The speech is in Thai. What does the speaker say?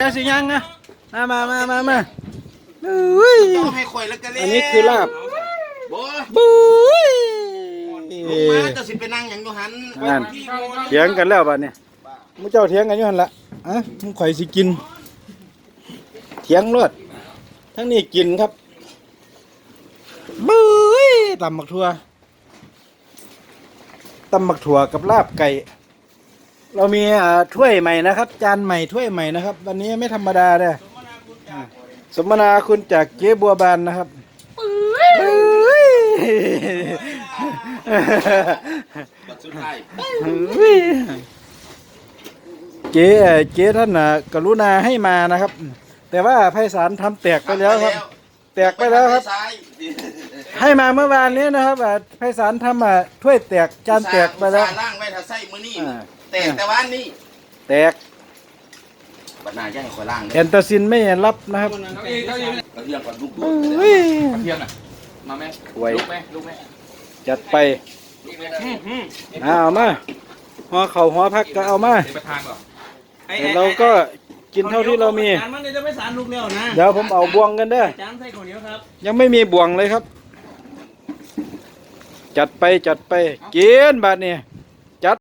แกสิยังนะมามามามามาอุ้ยต้องให้ข่อยแล้วก็เล่อันนี้คือลาบบ่บุ้ยลงมาจะสิไปนั่งหยังอยู่หันนั่นเถียงกันแล้วบัดเนี่ยมูเจ้าเถียงกันอยู่หันละอะมึงข่อยสิกิน เถียงรวดทั้งนี้กินครับบุ้ยตำบักถั่วตำบักถั่วกับลาบไก่ เรามีอ่าถ้วยใหม่นะครับ จานใหม่ถ้วยใหม่นะครับ วันนี้ไม่ธรรมดาเลยสมนาคุณจากเจ๊บัวบานนะครับเจ๊เจ๊ท่านกรุณาให้มานะครับ แต่ว่าไพศาลทำแตกไปแล้วครับ แตกไปแล้วครับ ให้มาเมื่อวานนี้นะครับอะไพศาลทำอะถ้วยแตกจานแตกไปแล้ว อุตส่าห์ล่างไว้ถ้าใส่มื้อนี้อ่า แตกแต่ว่านี่แตกบัดหน้าจะให้ข่อยล่างแอนตาซินไม่รับนะครับกระเทียมก่อนลูกอุ้ย เทียมน่ะมาแม่ไว้ลูกแม่ลูกแม่จัดไปเอามาหัวเข่าหัวพักก็เอามาเดี๋ยวประธานเหรอแต่เราก็กินเท่าที่เรามี จานมันเดี๋ยวจะไปสารลูกเร็วนะเดี๋ยวผมเอาบวงกันเด้อจานใส่ข้าวเหนียวครับยังไม่มีบ่วงเลยครับ จัดไปจัดไปกินบาดนี่